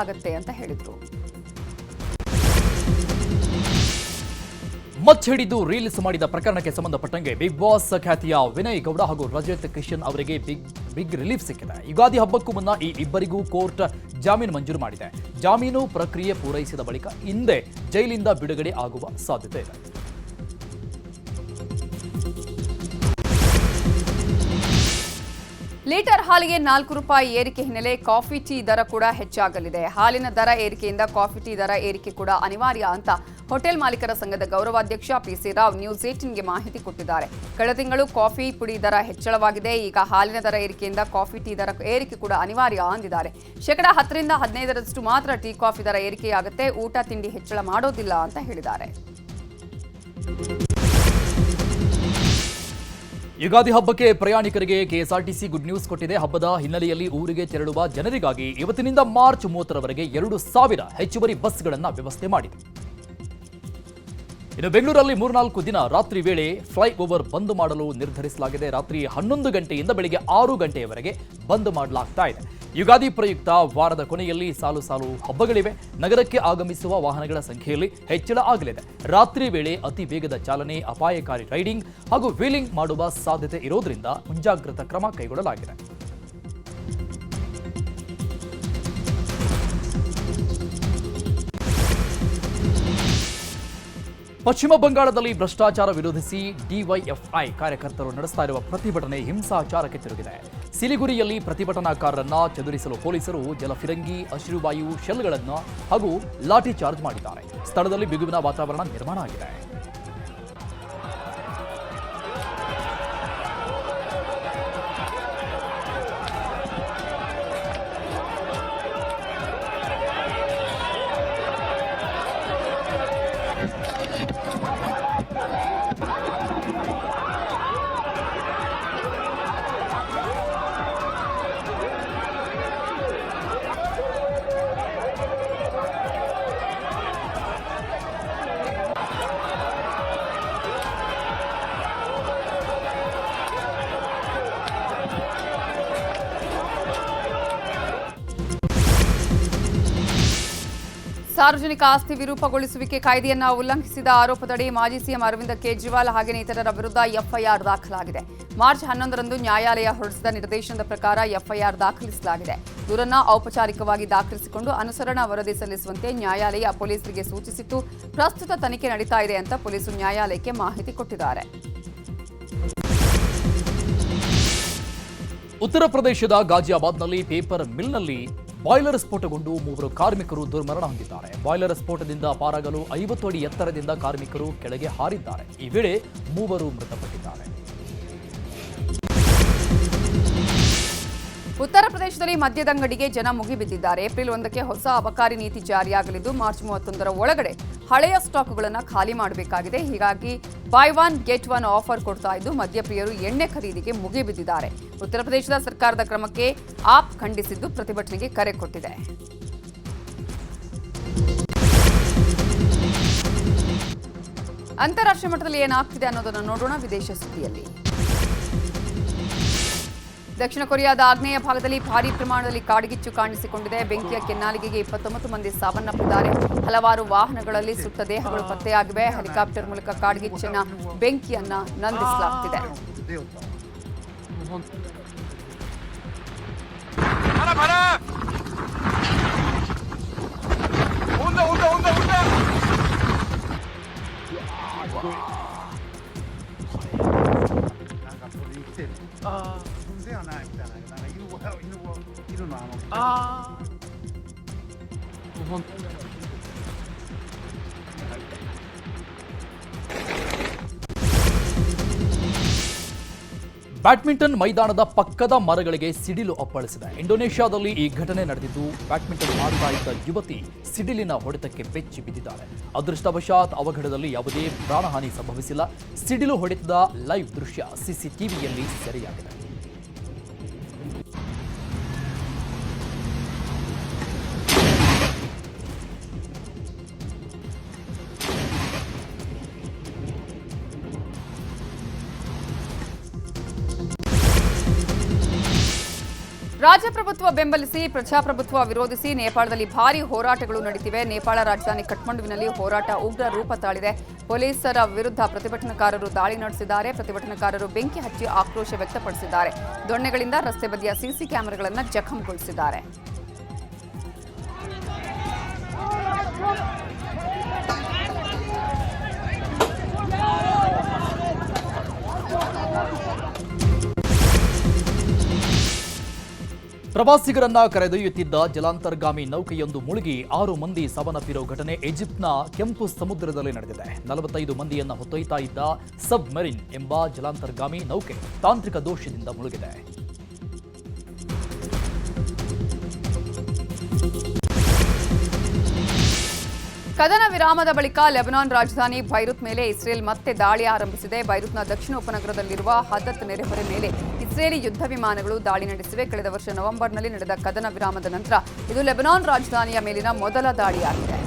ಆಗತ್ತೆ ಅಂತ ಹೇಳಿದ್ರು. ಮಚ್ಚಿಡಿದು ರೀಲ್ಸ್ ಮಾಡಿದ ಪ್ರಕರಣಕ್ಕೆ ಸಂಬಂಧಪಟ್ಟಂಗೆ ಬಿಗ್ ಬಾಸ್ ಖ್ಯಾತಿಯ ವಿನಯ್ ಗೌಡ ಹಾಗೂ ರಜತ್ ಕಿಶನ್ ಅವರಿಗೆ ಬಿಗ್ ಬಿಗ್ ರಿಲೀಫ್ ಸಿಕ್ಕಿದೆ. ಯುಗಾದಿ ಹಬ್ಬಕ್ಕೂ ಮುನ್ನ ಈ ಇಬ್ಬರಿಗೂ ಕೋರ್ಟ್ ಜಾಮೀನು ಮಂಜೂರು ಮಾಡಿದೆ. ಜಾಮೀನು ಪ್ರಕ್ರಿಯೆ ಪೂರೈಸಿದ ಬಳಿಕ ಹಿಂದೆ ಜೈಲಿಂದ ಬಿಡುಗಡೆ ಆಗುವ ಸಾಧ್ಯತೆ ಇದೆ. ಲೀಟರ್ ಹಾಲಿಗೆ ನಾಲ್ಕು ರೂಪಾಯಿ ಏರಿಕೆ ಹಿನ್ನೆಲೆ ಕಾಫಿ ಟೀ ದರ ಕೂಡ ಹೆಚ್ಚಾಗಲಿದೆ. ಹಾಲಿನ ದರ ಏರಿಕೆಯಿಂದ ಕಾಫಿ ಟೀ ದರ ಏರಿಕೆ ಕೂಡ ಅನಿವಾರ್ಯ ಅಂತ ಹೋಟೆಲ್ ಮಾಲೀಕರ ಸಂಘದ ಗೌರವಾಧ್ಯಕ್ಷ ಪಿಸಿ ರಾವ್ ನ್ಯೂಸ್ ಏಟಿನ್ಗೆ ಮಾಹಿತಿ ಕೊಟ್ಟಿದ್ದಾರೆ. ಕಳೆದ ತಿಂಗಳು ಕಾಫಿ ಪುಡಿ ದರ ಹೆಚ್ಚಳವಾಗಿದೆ. ಈಗ ಹಾಲಿನ ದರ ಏರಿಕೆಯಿಂದ ಕಾಫಿ ಟೀ ದರ ಏರಿಕೆ ಕೂಡ ಅನಿವಾರ್ಯ ಅಂದಿದ್ದಾರೆ. ಶೇಕಡಾ ಹತ್ತರಿಂದ ಹದಿನೈದರಷ್ಟು ಮಾತ್ರ ಟೀ ಕಾಫಿ ದರ ಏರಿಕೆಯಾಗುತ್ತೆ. ಊಟ, ತಿಂಡಿ ಹೆಚ್ಚಳ ಮಾಡೋದಿಲ್ಲ ಅಂತ ಹೇಳಿದ್ದಾರೆ. ಯುಗಾದಿ ಹಬ್ಬಕ್ಕೆ ಪ್ರಯಾಣಿಕರಿಗೆ ಕೆಎಸ್ಆರ್ಟಿಸಿ ಗುಡ್ ನ್ಯೂಸ್ ಕೊಟ್ಟಿದೆ. ಹಬ್ಬದ ಹಿನ್ನೆಲೆಯಲ್ಲಿ ಊರಿಗೆ ತೆರಳುವ ಜನರಿಗಾಗಿ ಇವತ್ತಿನಿಂದ ಮಾರ್ಚ್ ಮೂವತ್ತರವರೆಗೆ ಎರಡು ಸಾವಿರ ಹೆಚ್ಚುವರಿ ಬಸ್ಗಳನ್ನು ವ್ಯವಸ್ಥೆ ಮಾಡಿದೆ. ಇನ್ನು ಬೆಂಗಳೂರಲ್ಲಿ ಮೂರ್ನಾಲ್ಕು ದಿನ ರಾತ್ರಿ ವೇಳೆ ಫ್ಲೈ ಓವರ್ ಬಂದ್ ಮಾಡಲು ನಿರ್ಧರಿಸಲಾಗಿದೆ. ರಾತ್ರಿ ಹನ್ನೊಂದು ಗಂಟೆಯಿಂದ ಬೆಳಿಗ್ಗೆ ಆರು ಗಂಟೆಯವರೆಗೆ ಬಂದ್ ಮಾಡಲಾಗ್ತಾ ಇದೆ. ಯುಗಾದಿ ಪ್ರಯುಕ್ತ ವಾರದ ಕೊನೆಯಲ್ಲಿ ಸಾಲು ಸಾಲು ಹಬ್ಬಗಳಿವೆ. ನಗರಕ್ಕೆ ಆಗಮಿಸುವ ವಾಹನಗಳ ಸಂಖ್ಯೆಯಲ್ಲಿ ಹೆಚ್ಚಳ ಆಗಲಿದೆ. ರಾತ್ರಿ ವೇಳೆ ಅತಿ ವೇಗದ ಚಾಲನೆ, ಅಪಾಯಕಾರಿ ರೈಡಿಂಗ್ ಹಾಗೂ ವೀಲಿಂಗ್ ಮಾಡುವ ಸಾಧ್ಯತೆ ಇರೋದ್ರಿಂದ ಮುಂಜಾಗ್ರತಾ ಕ್ರಮ ಕೈಗೊಳ್ಳಲಾಗಿದೆ. ಪಶ್ಚಿಮ ಬಂಗಾಳದಲ್ಲಿ ಭ್ರಷ್ಟಾಚಾರ ವಿರೋಧಿಸಿ ಡಿವೈಎಫ್ಐ ಕಾರ್ಯಕರ್ತರು ನಡೆಸ್ತಾ ಇರುವ ಪ್ರತಿಭಟನೆ ಹಿಂಸಾಚಾರಕ್ಕೆ ತಿರುಗಿದೆ. ಸಿಲಿಗುರಿಯಲ್ಲಿ ಪ್ರತಿಭಟನಾಕಾರರನ್ನ ಚದುರಿಸಲು ಪೊಲೀಸರು ಜಲಫಿರಂಗಿ, ಅಶ್ರುವಾಯು, ಶೆಲ್ಗಳನ್ನು ಹಾಗೂ ಲಾಠಿ ಚಾರ್ಜ್ ಮಾಡಿದ್ದಾರೆ. ಸ್ಥಳದಲ್ಲಿ ಬಿಗುವಿನ ವಾತಾವರಣ ನಿರ್ಮಾಣ ಆಗಿದೆ. ಸಾರ್ವಜನಿಕ ಆಸ್ತಿ ವಿರೂಪಗೊಳಿಸುವಿಕೆ ಕಾಯ್ದೆಯನ್ನ ಉಲ್ಲಂಘಿಸಿದ ಆರೋಪದಡಿ ಮಾಜಿ ಸಿಎಂ ಅರವಿಂದ ಕೇಜ್ರಿವಾಲ್ ಹಾಗೆಯೇ ಇತರರ ವಿರುದ್ಧ ಎಫ್ಐಆರ್ ದಾಖಲಾಗಿದೆ. ಮಾರ್ಚ್ ಹನ್ನೊಂದರಂದು ನ್ಯಾಯಾಲಯ ಹೊರಡಿಸಿದ ನಿರ್ದೇಶನದ ಪ್ರಕಾರ ಎಫ್ಐಆರ್ ದಾಖಲಿಸಲಾಗಿದೆ. ದೂರನ್ನ ಔಪಚಾರಿಕವಾಗಿ ದಾಖಲಿಸಿಕೊಂಡು ಅನುಸರಣಾ ವರದಿ ಸಲ್ಲಿಸುವಂತೆ ನ್ಯಾಯಾಲಯ ಪೊಲೀಸರಿಗೆ ಸೂಚಿಸಿತ್ತು. ಪ್ರಸ್ತುತ ತನಿಖೆ ನಡೀತಾ ಇದೆ ಅಂತ ಪೊಲೀಸರು ನ್ಯಾಯಾಲಯಕ್ಕೆ ಮಾಹಿತಿ ಕೊಟ್ಟಿದ್ದಾರೆ. ಉತ್ತರ ಪ್ರದೇಶದ ಗಾಜಿಯಾಬಾದ್ನಲ್ಲಿ ಪೇಪರ್ ಮಿಲ್ನಲ್ಲಿ ಬಾಯ್ಲರ್ ಸ್ಫೋಟಗೊಂಡು ಮೂವರು ಕಾರ್ಮಿಕರು ದುರ್ಮರಣ ಹೊಂದಿದ್ದಾರೆ. ಬಾಯ್ಲರ್ ಸ್ಫೋಟದಿಂದ ಪಾರಾಗಲು ಐವತ್ತು ಅಡಿ ಎತ್ತರದಿಂದ ಕಾರ್ಮಿಕರು ಕೆಳಗೆ ಹಾರಿದ್ದಾರೆ. ಈ ವೇಳೆ ಮೂವರು ಮೃತಪಟ್ಟಿದ್ದಾರೆ. ಉತ್ತರ ಪ್ರದೇಶದಲ್ಲಿ ಮದ್ಯದಂಗಡಿಗೆ ಜನ ಮುಗಿಬಿದ್ದಿದ್ದಾರೆ. ಏಪ್ರಿಲ್ ಒಂದಕ್ಕೆ ಹೊಸ ಅಬಕಾರಿ ನೀತಿ ಜಾರಿಯಾಗಲಿದ್ದು, ಮಾರ್ಚ್ ಮೂವತ್ತೊಂದರ ಒಳಗಡೆ ಹಳೆಯ ಸ್ಟಾಕ್ಗಳನ್ನು ಖಾಲಿ ಮಾಡಬೇಕಾಗಿದೆ. ಹೀಗಾಗಿ buy one get one offer ಕೊಡ್ತಾ ಇದ್ದು, ಮದ್ಯಪ್ರಿಯರು ಎಣ್ಣೆ ಖರೀದಿಗೆ ಮುಗಿಬಿದ್ದಿದ್ದಾರೆ. ಉತ್ತರ ಪ್ರದೇಶದ ಸರ್ಕಾರದ ಕ್ರಮಕ್ಕೆ ಆಪ್ ಖಂಡಿಸಿದ್ದು, ಪ್ರತಿಭಟನೆಗೆ ಕರೆ ಕೊಟ್ಟಿದೆ. ಅಂತಾರಾಷ್ಟ್ರೀಯ ಮಟ್ಟದಲ್ಲಿ ಏನಾಗ್ತಿದೆ ಅನ್ನೋದನ್ನು ನೋಡೋಣ ವಿದೇಶ ಸುದ್ದಿಯಲ್ಲಿ. ದಕ್ಷಿಣ ಕೊರಿಯಾದ ಆಗ್ನೇಯ ಭಾಗದಲ್ಲಿ ಭಾರೀ ಪ್ರಮಾಣದಲ್ಲಿ ಕಾಡ್ಗಿಚ್ಚು ಕಾಣಿಸಿಕೊಂಡಿದೆ. ಬೆಂಕಿಯ ಕೆನ್ನಾಲಿಗೆಗೆ ಇಪ್ಪತ್ತೊಂಬತ್ತು ಮಂದಿ ಸಾವನ್ನಪ್ಪಿದ್ದಾರೆ. ಹಲವಾರು ವಾಹನಗಳಲ್ಲಿ ಸುಟ್ಟ ದೇಹಗಳು ಪತ್ತೆಯಾಗಿವೆ. ಹೆಲಿಕಾಪ್ಟರ್ ಮೂಲಕ ಕಾಡ್ಗಿಚ್ಚಿನ ಬೆಂಕಿಯನ್ನ ನಂದಿಸಲಾಗುತ್ತಿದೆ 봐 ಬ್ಯಾಡ್ಮಿಂಟನ್ ಮೈದಾನದ ಪಕ್ಕದ ಮರಗಳಿಗೆ ಸಿಡಿಲು ಅಪ್ಪಳಿಸಿದೆ. ಇಂಡೋನೇಷ್ಯಾದಲ್ಲಿ ಈ ಘಟನೆ ನಡೆದಿದ್ದು, ಬ್ಯಾಡ್ಮಿಂಟನ್ ಆಡ್ತಾ ಇದ್ದ ಯುವತಿ ಸಿಡಿಲಿನ ಹೊಡೆತಕ್ಕೆ ಬೆಚ್ಚಿ ಬಿದ್ದಿದ್ದಾಳೆ. ಅದೃಷ್ಟವಶಾತ್ ಅವಘಡದಲ್ಲಿ ಯಾವುದೇ ಪ್ರಾಣಹಾನಿ ಸಂಭವಿಸಿಲ್ಲ. ಸಿಡಿಲು ಹೊಡೆತದ ಲೈವ್ ದೃಶ್ಯ ಸಿಸಿಟಿವಿಯಲ್ಲಿ ಸೆರೆಯಾಗಿದೆ. ರಾಜಪ್ರಭುತ್ವ ಬೆಂಬಲಿಸಿ ಪ್ರಜಾಪ್ರಭುತ್ವ ವಿರೋಧಿಸಿ ನೇಪಾಳದಲ್ಲಿ ಭಾರಿ ಹೋರಾಟಗಳು ನಡೆಯುತ್ತಿವೆ ನೇಪಾಳ ರಾಜಧಾನಿ ಕಠ್ಮಂಡುವಿನಲ್ಲಿ ಹೋರಾಟ ಉಗ್ರ ರೂಪ ತಾಳಿದೆ. ಪೊಲೀಸರ ವಿರುದ್ಧ ಪ್ರತಿಭಟನಾಕಾರರು ದಾಳಿ ನಡೆಸಿದ್ದಾರೆ. ಪ್ರತಿಭಟನಾಕಾರರು ಬೆಂಕಿ ಹಚ್ಚಿ ಆಕ್ರೋಶ ವ್ಯಕ್ತಪಡಿಸಿದ್ದಾರೆ. ದೊಣ್ಣೆಗಳಿಂದ ರಸ್ತೆ ಬದಿಯ ಸಿಸಿ ಕ್ಯಾಮೆರಾಗಳನ್ನು ಜಖಂಗೊಳಿಸಿದ್ದಾರೆ. ಪ್ರವಾಸಿಗರನ್ನ ಕರೆದೊಯ್ಯುತ್ತಿದ್ದ ಜಲಾಂತರ್ಗಾಮಿ ನೌಕೆಯೊಂದು ಮುಳುಗಿ ಆರು ಮಂದಿ ಸಾವನ್ನಪ್ಪಿರೋ ಘಟನೆ ಈಜಿಪ್ಟ್ನ ಕೆಂಪು ಸಮುದ್ರದಲ್ಲಿ ನಡೆದಿದೆ. ನಲವತ್ತೈದು ಮಂದಿಯನ್ನ ಹೊತ್ತೊಯ್ತಾ ಇದ್ದ ಸಬ್ ಮರಿನ್ ಎಂಬ ಜಲಾಂತರ್ಗಾಮಿ ನೌಕೆ ತಾಂತ್ರಿಕ ದೋಷದಿಂದ ಮುಳುಗಿದೆ. ಕದನ ವಿರಾಮದ ಬಳಿಕ ಲೆಬನಾನ್ ರಾಜಧಾನಿ ಬೈರುತ್ ಮೇಲೆ ಇಸ್ರೇಲ್ ಮತ್ತೆ ದಾಳಿ ಆರಂಭಿಸಿದೆ. ಬೈರುತ್ನ ದಕ್ಷಿಣ ಉಪನಗರದಲ್ಲಿರುವ ಹದತ್ ನೆರೆಹೊರೆ ಮೇಲೆ ಇಸ್ರೇಲಿ ಯುದ್ಧ ವಿಮಾನಗಳು ದಾಳಿ ನಡೆಸಿವೆ. ಕಳೆದ ವರ್ಷ ನವೆಂಬರ್ನಲ್ಲಿ ನಡೆದ ಕದನ ವಿರಾಮದ ನಂತರ ಇದು ಲೆಬನಾನ್ ರಾಜಧಾನಿಯ ಮೇಲಿನ ಮೊದಲ ದಾಳಿಯಾಗಿದೆ.